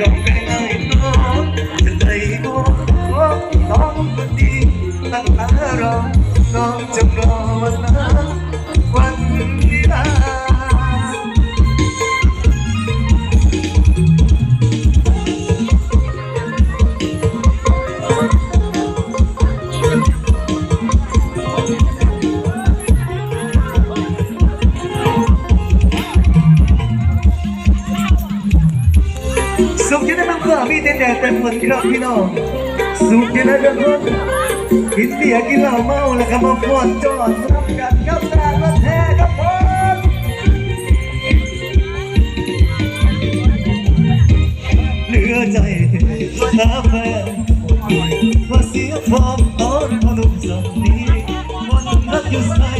ก ดแต่นครับพี่น้องสุขที่ได้ทุกคนกินเบียร์กินเหล้าเมาแล้วก็มาฟอนจอดรับกันครับแท้และแท้ครับผมเหลือใจหาแฟนว่าเสียฟอร์มตอนพอนุ่มสาวนี้วันรักอยู่ใส่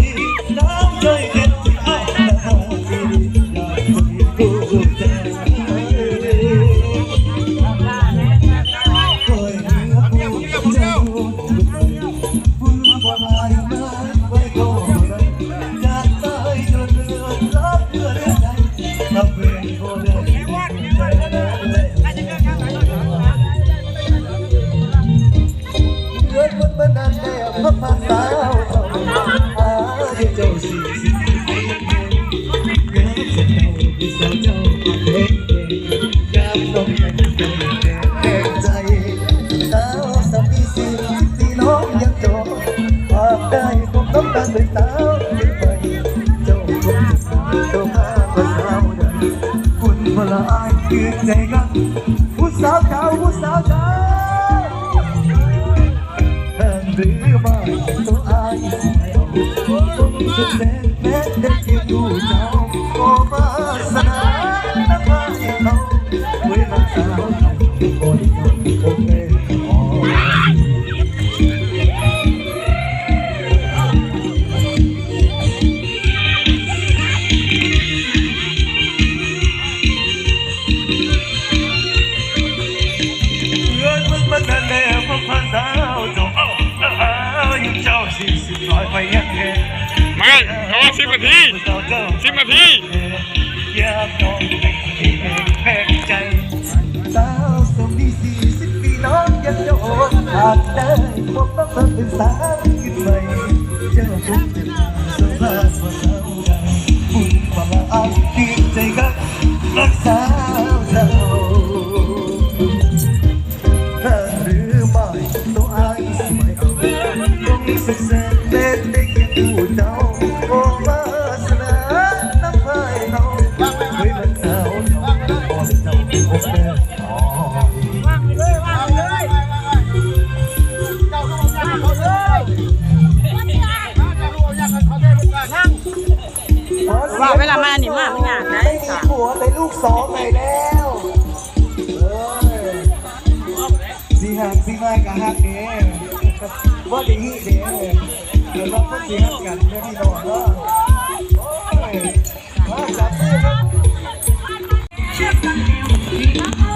คุณพละอายคือใจกันผู้สาวเก่าผู้สาวเก่าแทนหรือไม่ตัวอายไม่เอาต้องสุดแสนแม้ได้เพียงดูเจ้าโอ้มาสนา สิบนาทีสิบนาทีอยากน้องเป็นที่แพ้ใจสาวสมดีสี่สิบปีน้องยังจะโอดนขาดได้พบต้องเป็นสาวขึ้นใหม่เจ้า เวลามานี่มาไม่ยากนะไม่มีผัวเป็นลูกสองไงแล้วเอ้ยสีหักสีไม้กับหักเด้ว่าดีเด้เดี๋ยวเราก็สีหักกันไม่มีนอนว่าโอ้ยมาจับมือครับ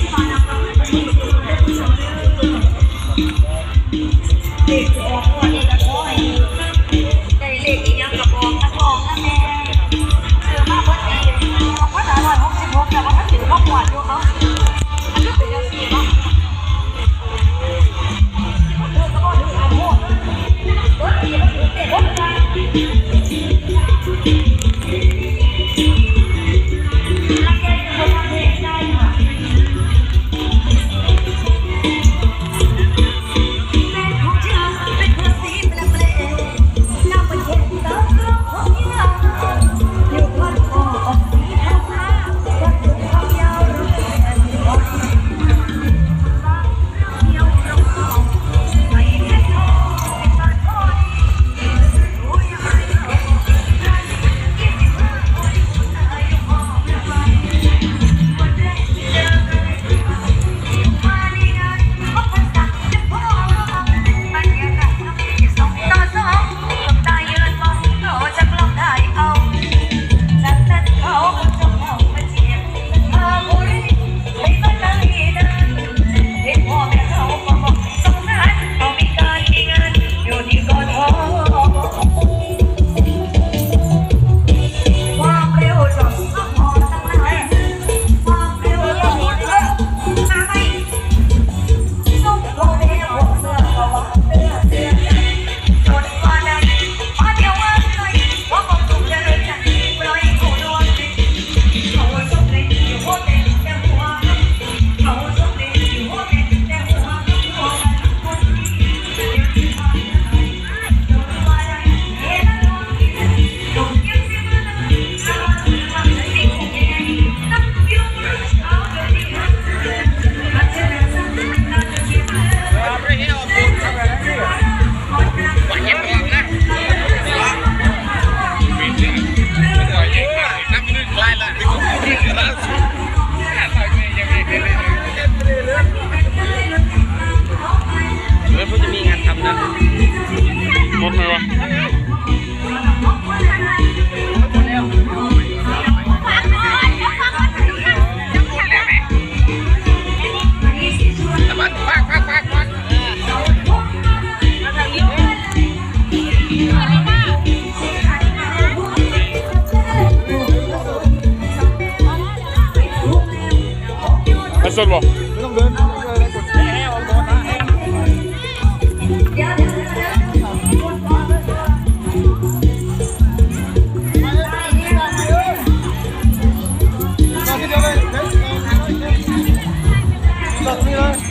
ไอ้สดบ่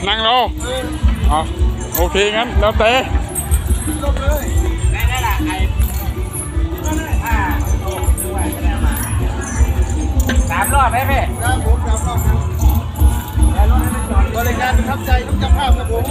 นั่งลงอ๋อโอเคงั้น แล้วแต่สามรอบไหมพี่ บริการประทับใจทุกเจ้าภาพครับผม